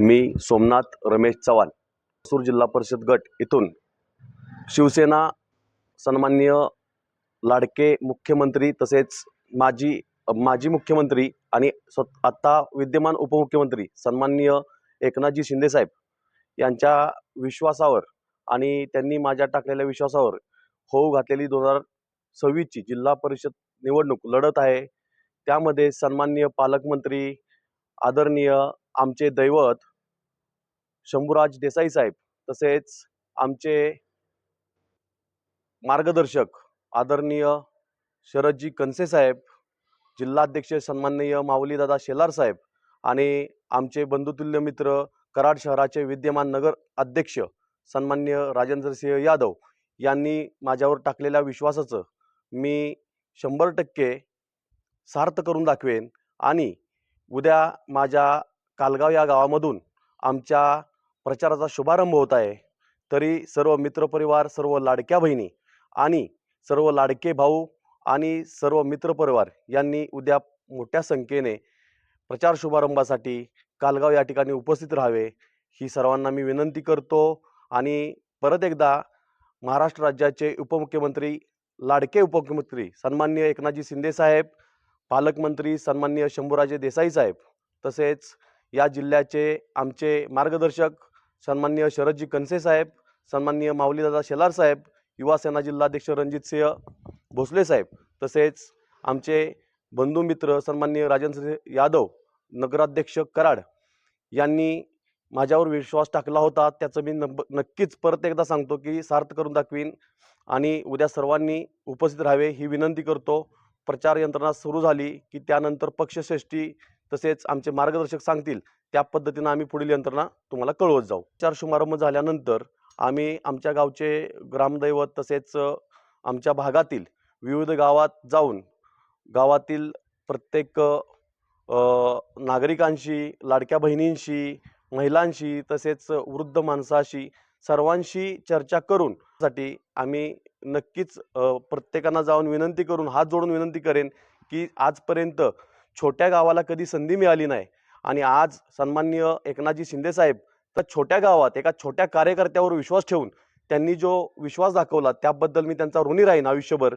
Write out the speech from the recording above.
मी सोमनाथ रमेश चव्हाण. सूर जिल्हा परिषद गट इथून शिवसेना सन्माननीय लाडके मुख्यमंत्री तसेच माजी माजी मुख्यमंत्री आणि स्व आत्ता विद्यमान उपमुख्यमंत्री सन्माननीय एकनाथजी शिंदेसाहेब यांच्या विश्वासावर आणि त्यांनी माझ्या टाकलेल्या विश्वासावर होऊ घातलेली दोन हजार सव्वीसची जिल्हा परिषद निवडणूक लढत आहे. त्यामध्ये सन्माननीय पालकमंत्री आदरणीय आमचे दैवत शंभूराज देसाई साहेब तसेच आमचे मार्गदर्शक आदरणीय शरदजी कनसे साहेब जिल्हाध्यक्ष सन्माननीय माऊलीदादा शेलार साहेब आणि आमचे बंधुतुल्य मित्र कराड शहराचे विद्यमान नगर अध्यक्ष सन्मान्य राजेंद्रसिंह यादव यांनी माझ्यावर टाकलेल्या विश्वासाचं मी शंभर टक्के सार्थ करून दाखवेन आणि उद्या माझ्या कालगाव या गावामधून आमच्या प्रचाराचा शुभारंभ होत आहे. तरी सर्व मित्रपरिवार सर्व लाडक्या बहिणी आणि सर्व लाडके भाऊ आणि सर्व मित्रपरिवार यांनी उद्या मोठ्या संख्येने प्रचार शुभारंभासाठी कालगाव या ठिकाणी उपस्थित राहावे ही सर्वांना मी विनंती करतो आणि परत एकदा महाराष्ट्र राज्याचे उपमुख्यमंत्री लाडके उपमुख्यमंत्री सन्माननीय एकनाथजी शिंदेसाहेब पालकमंत्री सन्माननीय शंभूराजे देसाई साहेब तसेच या जिल्ह्याचे आमचे मार्गदर्शक सन्माननीय शरदजी कनसे साहेब सन्माननीय माऊलीदादा शेलार साहेब युवा सेना जिल्हाध्यक्ष रणजितसिंह भोसले साहेब तसेच आमचे बंधुमित्र सन्माननीय राजेंद्र यादव नगराध्यक्ष कराड यांनी माझ्यावर विश्वास टाकला होता. त्याचं मी नब नक्कीच परत एकदा सांगतो की सार्थ करून दाखवीन आणि उद्या सर्वांनी उपस्थित राहावे ही विनंती करतो. प्रचार यंत्रणा सुरू झाली की त्यानंतर पक्षश्रेष्ठी तसेच आमचे मार्गदर्शक सांगतील त्या पद्धतीनं आम्ही पुढील यंत्रणा तुम्हाला कळवत जाऊ. चार शुभारंभ झाल्यानंतर आम्ही आमच्या गावचे ग्रामदैवत तसेच आमच्या भागातील विविध गावात जाऊन गावातील प्रत्येक नागरिकांशी लाडक्या बहिणींशी महिलांशी तसेच वृद्ध माणसाशी सर्वांशी चर्चा करून साठी आम्ही नक्कीच प्रत्येकांना जाऊन विनंती करून हात जोडून विनंती करेन की आजपर्यंत छोट्या गावाला कधी संधी मिळाली नाही. आणि आज सन्माननीय एकनाथजी शिंदेसाहेब तर छोट्या गावात एका छोट्या कार्यकर्त्यावर विश्वास ठेवून त्यांनी जो विश्वास दाखवला त्याबद्दल मी त्यांचा ऋणी राहीन आयुष्यभर.